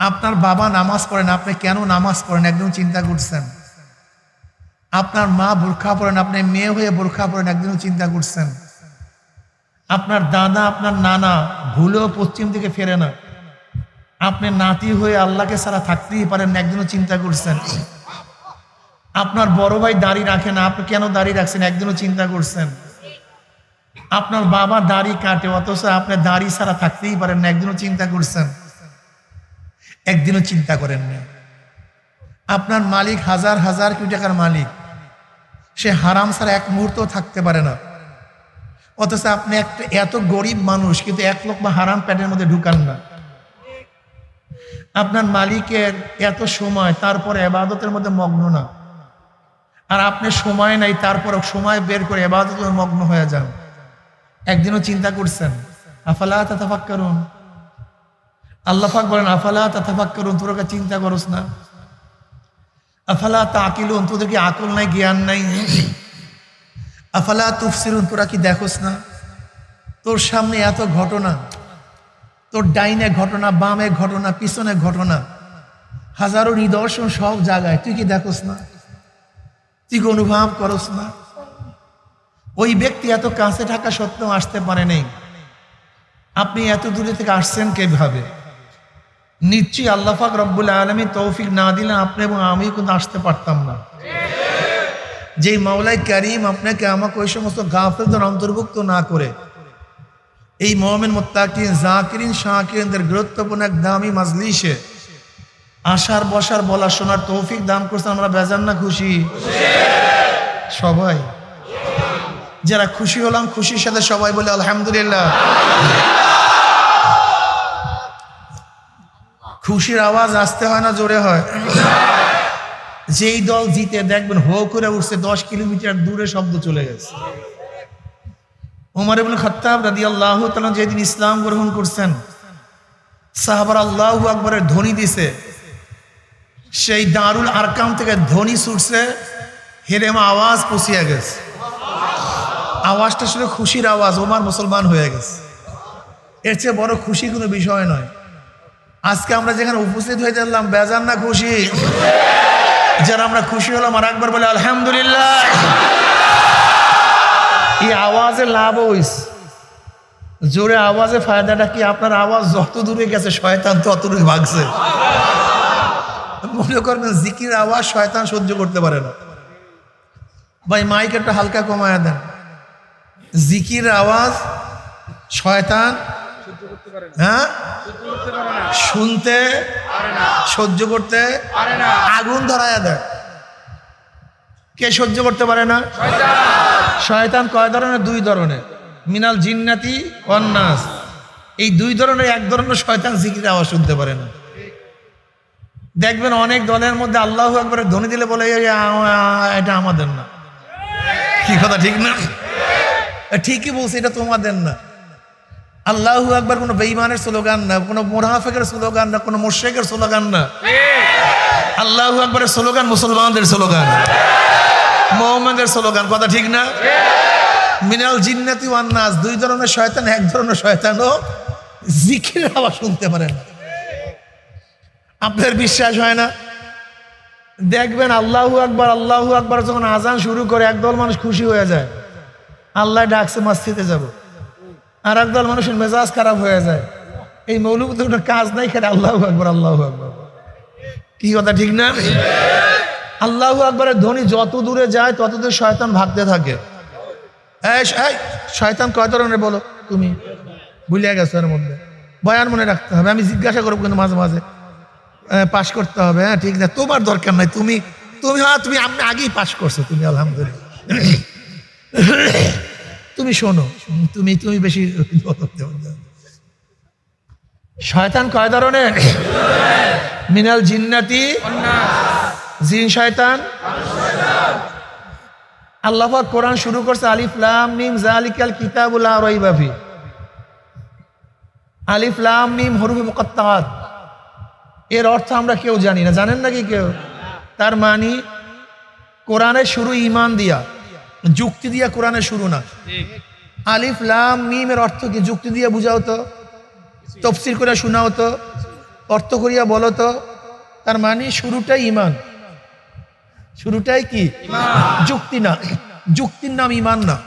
আপনার বাবা নামাজ পড়েন, আপনি কেন নামাজ পড়েন? একদম চিন্তা করছেন। আপনার মা বোরখা পড়েন আপনি মেয়ে হয়ে বোরখা পড়েন একদিনও চিন্তা করছেন। আপনার দাদা, আপনার নানা ভুলেও পশ্চিম দিকে ফেরে না। আপনি নাতি হয়ে আল্লাহকে সারা থাকতেই পারেন একদিনও চিন্তা করছেন। আপনার বড় ভাই দাড়ি রাখে না, আপনি কেন দাড়ি রাখছেন? একদিনও চিন্তা করছেন। আপনার বাবা দাড়ি কাটে, অথচ আপনি দাড়ি ছাড়া থাকতেই পারেন একদিনও চিন্তা করছেন। একদিনও চিন্তা করেন না। আপনার মালিক হাজার হাজার কোটি টাকার মালিক। সে হারাম ছাড়া এক মুহূর্ত থাকতে পারে না। অথচ আপনি একটা এত গরিব মানুষ, কিন্তু এক লোক বা হারাম প্যাটের মধ্যে ঢুকান না। আপনার মালিকের এত সময়, তারপর এবাদতের মধ্যে মগ্ন না। আর আপনি সময় নাই, তারপর সময় বের করে এবাদতের মগ্ন হয়ে যান। একদিনও চিন্তা করছেন, আফালা তাতাফাক করুন আল্লাহ পাক বলেন, আফালা তাতাফাক করুন তোর চিন্তা করস না। আফালা তাকিলুন? তোদের কি আকল নাই, জ্ঞান নাই। আফালা তুফসিরুন? তোরা কি দেখোস না? তোর সামনে এত ঘটনা, তোর ডাইনে ঘটনা, বামে ঘটনা, পিছনে ঘটনা, হাজারো নিদর্শন সব জায়গায়, তুই কি দেখোস না? তুই কি অনুভব করস না? ওই ব্যক্তি এত কাছে থাকা সত্ত্বেও আসতে পারে নাই। আপনি এত দূরে থেকে আসছেন কীভাবে? নিশ্চয়ই আল্লাহাক রব্বুল আলমী তৌফিক না দিলে আপনি এবং আমি কিন্তু আসতে পারতাম না। যেই মাওলাই করিম আপনাকে আমাকে ওই সমস্ত গাফেলদের অন্তর্ভুক্ত না করে, এই মোহামেন মোত্তাকিন, জাকিরিন, শাকিরিনদের গুরুত্বপূর্ণ এক দামি মাজলিসে আসার বসার বলা শোনার তৌফিক দান করছে আমরা বেজান না খুশি? সবাই। যারা খুশি হলাম, খুশির সাথে সবাই বলে আলহামদুলিল্লাহ। খুশির আওয়াজ আসতে হয় না, জোরে হয়। যেই দল জিতে, দেখবেন হো করে উঠছে, দশ কিলোমিটার দূরে শব্দ চলে গেছে। ওমর ইবনে খাত্তাব রাদিয়াল্লাহু তাআলা যেদিন ইসলাম গ্রহণ করছেন, সাহাবার আল্লাহু আকবরের ধ্বনি দিছে। সেই দারুল আরকাম থেকে ধ্বনি ছুটছে, হেরেমা আওয়াজ পচিয়া গেছে। আওয়াজটা শুনে খুশির আওয়াজ, ওমার মুসলমান হয়ে গেছে। এর চেয়ে বড় খুশি কোনো বিষয় নয়। আজকে আমরা যেখানে উপস্থিত হয়ে জানলাম বেজান না খুশি? যারা আমরা খুশি হলাম আর একবার বলে আলহামদুলিল্লাহ। এই আওয়াজে লাভ হইস। জোরে আওয়াজে ফায়দাটা কি? আপনার আওয়াজ যত দূরে গেছে, শয়তান তত দূরে ভাগছে। মনে করবেন জিকির আওয়াজ শয়তান সহ্য করতে পারে না। ভাই মাইক একটা হালকা কমায় দেন। জিকির আওয়াজ শয়তান হ্যাঁ? শুনতে সহ্য করতে আগুন ধরায় দেয়। কে সহ্য করতে পারে না? শয়তান কয় ধরনের? দুই ধরনের। মিনাল জিন্নাতি অন্নাস। এই দুই ধরনের এক ধরনের শয়তান জিকির আওয়াজ শুনতে পারে না। দেখবেন অনেক দলের মধ্যে আল্লাহ একবারে ধ্বনি দিলে বলে "এই, আ, আ, এটা আমাদের না। কি কথা ঠিক না? ঠিকই বলছি এটা তোমাদের না। আল্লাহ একবার কোনো বেইমানের স্লোগান না, কোনো মোরাফেকের স্লোগান না, কোনো মোর্শেকের স্লোগান না। আল্লাহ একবারের স্লোগান মুসলমানদের স্লোগান। মোহাম্মদের স্লোগান, কথা ঠিক না? মিনাল জিন্নাতি ওয়ান্নাস দুই ধরনের শয়তান, এক ধরনের শয়তানও জিকির আওয়াজ শুনতে পারে না। আপনার বিশ্বাস হয় না? দেখবেন আল্লাহু আকবার আল্লাহু আকবার যখন আজান শুরু করে, একদল মানুষ খুশি হয়ে যায়। আল্লাহ ডাকছে, মসজিদে যাব। আর একদল মানুষের মেজাজ খারাপ হয়ে যায়। এই মৌলুক তো কাজ নাই খেলে আল্লাহ আকবার আল্লাহ আকবার। কি কথা, ঠিক না? আল্লাহু আকবরের ধ্বনি যত দূরে যায়, তত দূরে শয়তান ভাগতে থাকে। শয়তান কয় ধরনের বলো তুমি? ভুলিয়া গেছো এর মধ্যে। বয়ান মনে রাখতে হবে, আমি জিজ্ঞাসা করব কিন্তু মাঝে মাঝে। পাশ করতে হবে হ্যাঁ ঠিক না? তোমার দরকার নাই, তুমি তুমি হ্যাঁ তুমি আপনি আগেই পাশ করছ তুমি, আলহামদুলিল্লাহ। তুমি শোনো, তুমি তুমি বেশি শয়তান কয় ধরনের? মিনাল জিন্নাতি, জিন শয়তান। আল্লাহ কোরআন শুরু করছে, আলিফ, লাম, মিম জালিকাল কিতাবুল লা রাইবা ফি। আলিফ, লাম, মিম, হরুফে মুকাত্তাত এর অর্থ আমরা কেউ জানি না, জানেন নাকি কেউ? তার মানে কোরআনের শুরু ইমান দিয়া। যুক্তি দিয়া কোরআনে শুরু না। আলিফ লাম মিমের অর্থ কি? যুক্তি দিয়া বুঝাও তো। তফসির করে শোনাও তো। অর্থ করিয়া বলো তো। তার মানে শুরুটাই ইমান। শুরুটাই কি? যুক্তি না। যুক্তির নাম ইমান না।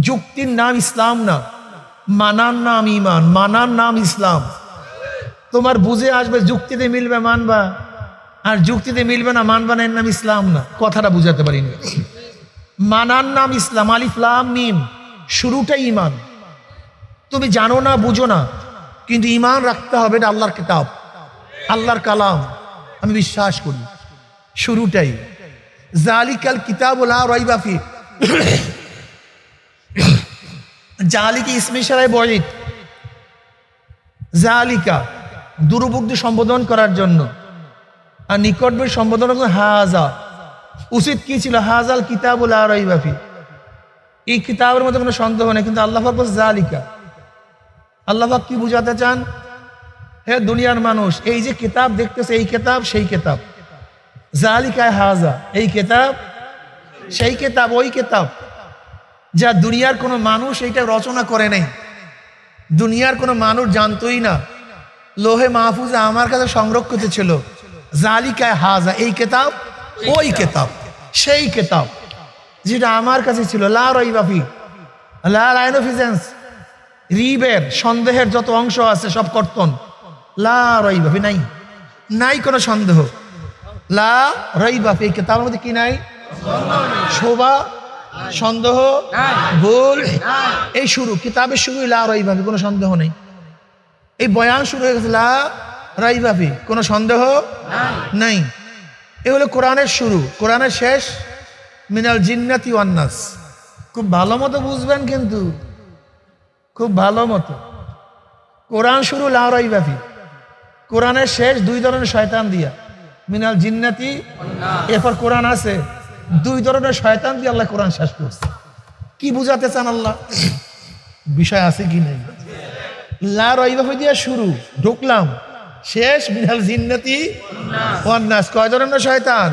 যুক্তির নাম ইসলাম না। মানার নাম ইমান। মানার নাম ইসলাম। তোমার বুঝে আসবে যুক্তিতে মিলবে মানবা। আর যুক্তিতে মিলবে না মানবা না এর নাম ইসলাম না। কথাটা বুঝাতে পারিনি। মানার নাম ইসলাম আলিফলাম মিম, শুরুটাই ইমান তুমি জানো না, বুঝো না, কিন্তু ইমান রাখতে হবে এটা আল্লাহর কিতাব, আল্লাহর কালাম, আমি বিশ্বাস করি। শুরুটাই। জালিকাল কিতাব রাইবাফি জালিকে ইসমি সারায় বয়িত জালিকা দূরবর্তী সম্বোধন করার জন্য। আর নিকটবর্তী সম্বোধন হাজা। উচিত কি ছিল? হাজাল কিতাবুল আরাইবাফি এই কিতাবের মধ্যে কোনো সন্দেহ নেই, কিন্তু আল্লাহ বলছে জালিকা আল্লাহফাক কি বুঝাতে চান? হে দুনিয়ার মানুষ, এই যে কিতাব দেখতেছে, এই কিতাব, সেই কিতাব। জালিকায় হাজা, এই কিতাব, সেই কিতাব, ওই কিতাব। যা দুনিয়ার কোনো মানুষ এইটা রচনা করে নাই। দুনিয়ার কোনো মানুষ জানতোই না। লোহে মাহফুজে আমার কাছে সংরক্ষিত ছিল। জালিকায় হাজা, এই কেতাব ওই কেতাব সেই কেতাব যেটা আমার কাছে ছিল। লা রইবাফি লা লাইনোফিজেন্স রিবের সন্দেহের যত অংশ আছে সব কর্তন। লা রইবাফি নাই। নাই কোনো সন্দেহ। লা রইবাফি এই কেতাবের মধ্যে কি নাই? শোভা সন্দেহ ভুল। এই শুরু কিতাবের শুরু লা রইবাফি কোনো সন্দেহ নেই। এই বয়ান শুরু হয়ে গেছে লা রাইবাফি কোনো সন্দেহ? নাই। এ হলো কোরআনের শুরু। কোরআনের শেষ মিনাল জিন্নাতি ওয়ান্নাস। খুব ভালো মতো বুঝবেন কিন্তু খুব ভালো মতো। কোরআন শুরু লা রাইবাফি কোরআনের শেষ দুই ধরনের শয়তান দিয়া। মিনাল জিন্নাতি এরপর কোরআন আছে দুই ধরনের শয়তান দিয়ে আল্লাহ কোরআন শেষ করছে। কি বুঝাতে চান আল্লাহ? বিষয় আছে কি নেই? লা রইবাফি দিয়া শুরু ঢুকলাম। শেষ মিনাল জিন্নাতি? ওয়ান্নাস কয় ধরনের শয়তান?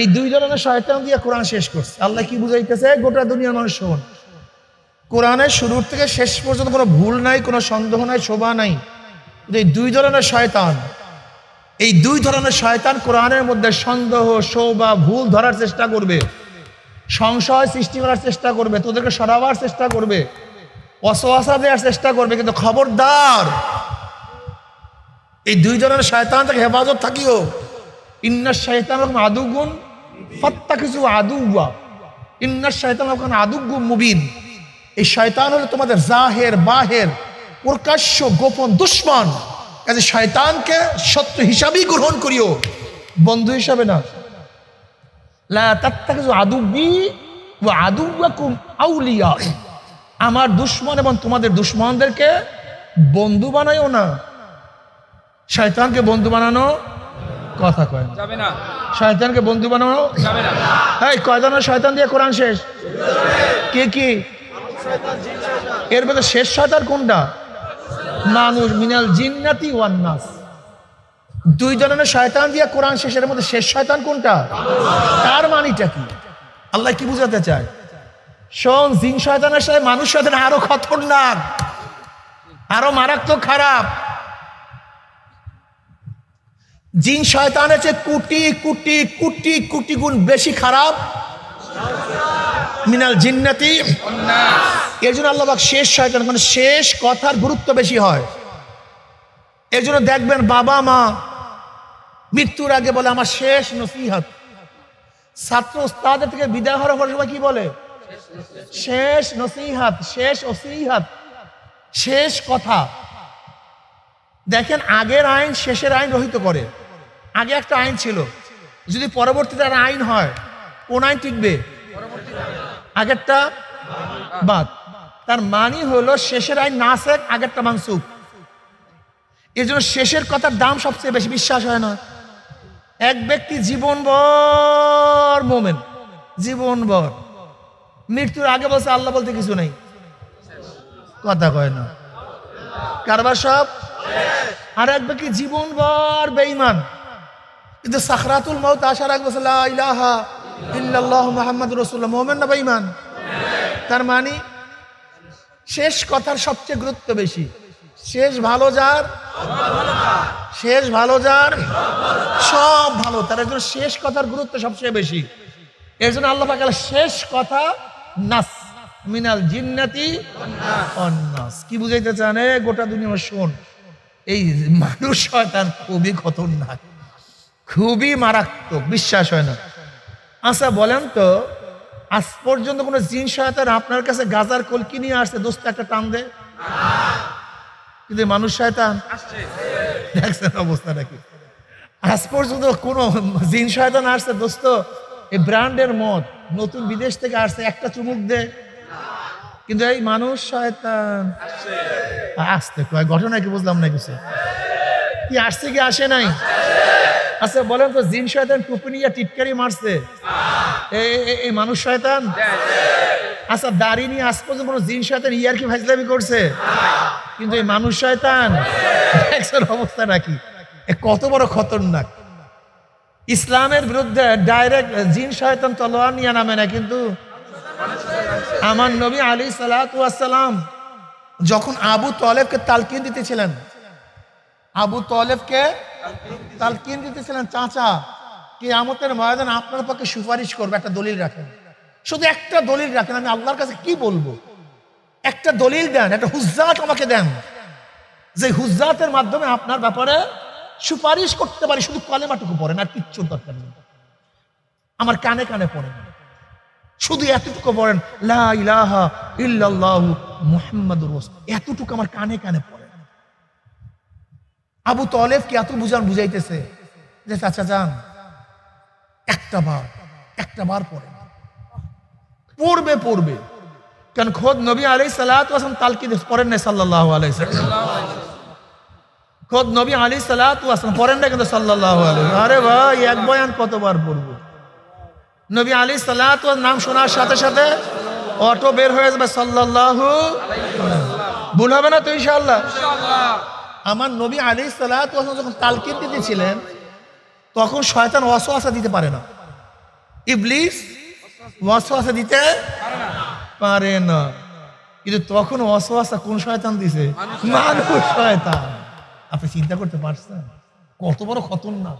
এই দুই ধরনের শয়তান দিয়ে কোরআন শেষ করছে। আল্লাহ কি বুঝাইতেছে? গোটা দুনিয়ার মানুষ শোন। কোরআনের শুরুর থেকে শেষ পর্যন্ত কোনো ভুল নাই, কোনো সন্দেহ নাই, শোভা নাই। এই দুই ধরনের শয়তান, এই দুই ধরনের শয়তান কোরআনের মধ্যে সন্দেহ, শোভা, ভুল ধরার চেষ্টা করবে। সংশয় সৃষ্টি করার চেষ্টা করবে, তোদেরকে সরাবার চেষ্টা করবে, অসহাসা দেওয়ার চেষ্টা করবে, কিন্তু খবরদার এই দুই জনের শয়তান থেকে হেফাজত থাকিও। ইন্নার শয়তান রকম আদুগুন ফত্তা কিছু আদুয়া ইন্নার শয়তান রকম আদুগু মুবিন। এই শয়তান হলো তোমাদের জাহের, বাহের, প্রকাশ্য, গোপন দুশ্মন। কাজে শয়তানকে সত্য হিসাবেই গ্রহণ করিও। বন্ধু হিসাবে না। আমার দুশ্মন এবং তোমাদের দুশ্মনদেরকে বন্ধু বানাইও না। শয়তানকে বন্ধু বানানো কথা কয় না। যাবে না। শয়তানকে বন্ধু বানানো? যাবে না। এই কয়জনের শয়তান দিয়ে কোরআন শেষ? কে কি? এর মধ্যে শেষ শয়তান কোনটা? মানুষ মিনাল জিন্নাতি ওয়ান্নাস দুই ধরনের শয়তান দিয়ে কোরআন শেষের মধ্যে শেষ শয়তান কোনটা? তার মানিটা কি? আল্লাহ কি বুঝাতে চায়? শোন জিন শয়তানের সাথে মানুষ শয়তান আরও খতরনাক আরও মারাত্মক খারাপ। জিন শয়তানের চেয়ে কুটি কুটি কুটি কুটি গুণ বেশি খারাপ? মিনাল জিন্নাতি। এর জন্য আল্লাহ পাক শেষ শয়তান মানে শেষ কথার গুরুত্ব বেশি হয়। এর জন্য দেখবেন বাবা মা মৃত্যুর আগে বলে, আমার শেষ নসিহত। ছাত্র উস্তাদের থেকে বিদায় হওয়ার পর সবাই কি বলে? শেষ নসিহাত, শেষ ওসিহাত, শেষ কথা। দেখেন আগের আইন শেষের আইন রহিত করে। আগে একটা আইন ছিল, যদি পরবর্তীতে আর আইন হয়, কোন আইন টিকবে? আগেরটা বাদ। তার মানি হলো শেষের আইন না শেখ আগেরটা মানসুক এই জন্য শেষের কথার দাম সবচেয়ে বেশি বিশ্বাস হয় না। এক ব্যক্তি জীবন জীবনভর মোমেন জীবন জীবনভর। মৃত্যুর আগে বলছে, আল্লাহ বলতে কিছু নেই। কথা কয় না। কারবার সব আর এক ব্যক্তি জীবনভর বেঈমান। কিন্তু সাখরাতুল মৌত আসার বলছে লা ইলাহা ইল্লাল্লাহ মুহাম্মাদুর রাসূলুল্লাহ মুমিন না বেঈমান? তার মানে শেষ কথার সবচেয়ে গুরুত্ব বেশি। শেষ ভালো যার শেষ ভালো যার সব ভালো। তার একজন শেষ কথার গুরুত্ব সবচেয়ে বেশি। এর জন্য আল্লাহ পাক বলে, শেষ কথা নাস মিনাল জিন্নাতি অন্নাস কি বুঝাইতে চান? গোটা দুনিয়া শোন। এই মানুষ শয়তান খুবই খতরনাক, খুবই মারাত্মক, বিশ্বাস হয় না। আচ্ছা বলেন তো, আজ পর্যন্ত কোনো জিন শয়তান আপনার কাছে গাজার কলকি নিয়ে আসছে? দোস্ত, একটা টান দে। কিন্তু মানুষ শয়তান, দেখছেন অবস্থাটা কি আজ পর্যন্ত কোনো জিন শয়তান আসছে, দোস্ত, এই ব্র্যান্ডের মদ, নতুন বিদেশ থেকে আসছে, একটা চুমুক দে। কিন্তু এই মানুষ শয়তান। আসতে কয়, ঘটনা কি বুঝলাম না কিছু? কি আসছে কি আসে নাই? আচ্ছা বলেন তো, জিন শয়তান টুপি নিয়ে টিটকারি মারছে। এই মানুষ শয়তান? আচ্ছা দাড়ি নিয়ে আজ পর্যন্ত কোনো জিন শয়তান ইয়ার কি ফাইজলামি করছে? কিন্তু এই মানুষ শয়তান অবস্থা নাকি? কত বড় খতরনাক। ইসলামের বিরুদ্ধে ডাইরেক্ট জিন শয়তান তলোয়ার নিয়ে নামে না, কিন্তু আমার নবী আলী সালাম যখন আবু তলেবকে তালকিন দিতেছিলেন, আবু তলেবকে তালকিন দিতেছিলেন, চাচা কি আমতের ময়দান আপনার পক্ষে সুপারিশ করবে, একটা দলিল রাখেন। শুধু একটা দলিল রাখেন, আমি আল্লাহর কাছে কি বলব? একটা দলিল দেন, একটা হুজ্জাত আমাকে দেন, যে হুজ্জাতের মাধ্যমে আপনার ব্যাপারে সুপারিশ করতে পারি, শুধু কলেমাটুকু পড়েন, আর কিচ্ছুর দরকার নেই। আমার কানে কানে পড়েন। শুধু এতটুকু পড়েন মুহাম্মাদুর এতটুকু আমার কানে কানে পড়েন আবু তলেব কি এত বুঝান বুঝাইতেছে? যে, চাচা, যান। একটা বার একটা বার পড়েন পড়বে পড়বে। কেন খোদ নবী আলাই আসলাম তালকি পড়েন না সাল্লাহ আলাই খোদ নবী আলী আসলাম পড়েন না কিন্তু সাল্লাহ আলাই আরে ভাই, এক বয়ান কতবার পড়ব? নবী আলী সালাত নাম শোনার সাথে সাথে অটো বের হয়ে যাবে সাল্লাল্লাহু ভুল হবে না তো ইনশাআল্লাহ? আমার নবী আলী সালাত যখন তালকিন দিতেছিলেন তখন শয়তান ওয়াসওয়াসা দিতে পারে না। ইবলিস ওয়াসওয়াসা দিতে পারে না। কিন্তু তখন ওয়াসওয়াসা কোন শয়তান দিছে? মানুষ শয়তান। আপনি চিন্তা করতে পারছেন? কত বড় খতরনাক।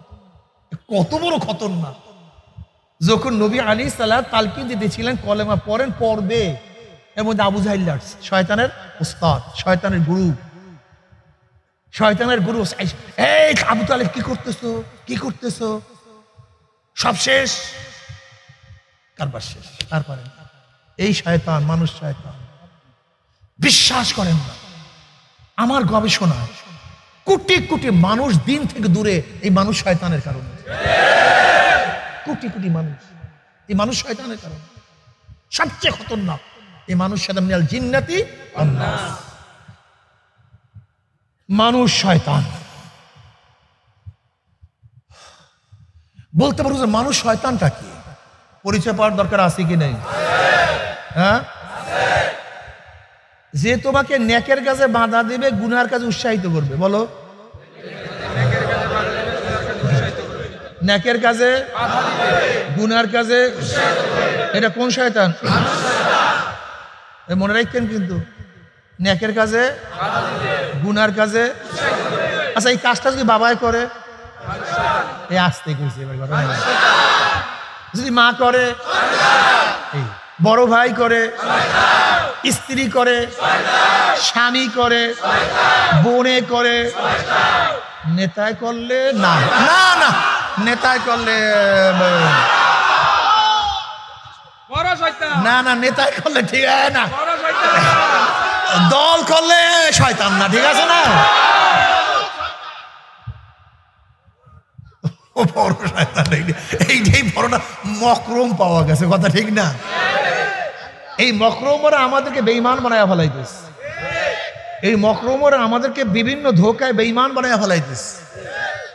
কত বড় খতরনাক। যখন নবী আলী সাল্লাহ তালকিন দিতেছিলেন, কলেমা পড়েন, পড়বে। এর মধ্যে আবু জাহিল আসছে শয়তানের উস্তাদ, শয়তানের গুরু। শয়তানের গুরু এই আবু তালেব কি করতেছো? কি করতেছো? সব শেষ? কারবার শেষ। তারপরে এই শয়তান, মানুষ শয়তান। বিশ্বাস করেন না। আমার গবেষণায় কোটি কোটি মানুষ দিন থেকে দূরে এই মানুষ শয়তানের কারণে। কোটি কোটি মানুষ। এই মানুষ শয়তানের কারণে। সবচেয়ে খতরনাক এই মানুষ মিনাল জিন্নাতি মানুষ শয়তান। বলতে পারো যে মানুষ শয়তানটা কি? পরিচয় পাওয়ার দরকার আছে কি নেই? হ্যাঁ? যে তোমাকে নেকের কাছে বাধা দেবে, গুনার কাজে উৎসাহিত করবে। বলো। নেকের কাজে, গুনার কাজে, এটা কোন শয়তান? মনে রাখতেন কিন্তু নেকের কাজে, গুনার কাজে। আচ্ছা এই কাজটা যদি বাবাই করে এই আসতে কইছে যদি মা করে বড় ভাই করে, স্ত্রী করে, স্বামী করে, বোনে করে, নেতায় করলে না। না না। নেতায় করলে না না নেতায় করলে ঠিক আছে না। দল করলে শয়তান না ঠিক আছে না? ও বড় শয়তান এই এই বড়টা মকরম পাওয়া গেছে কথা ঠিক না? এই মকরমরা আমাদেরকে বেইমান বানায় ফেলাইতেছে। এই মকরমরা আমাদেরকে বিভিন্ন ধোকায় বেইমান বানায় ফেলাইতেছে।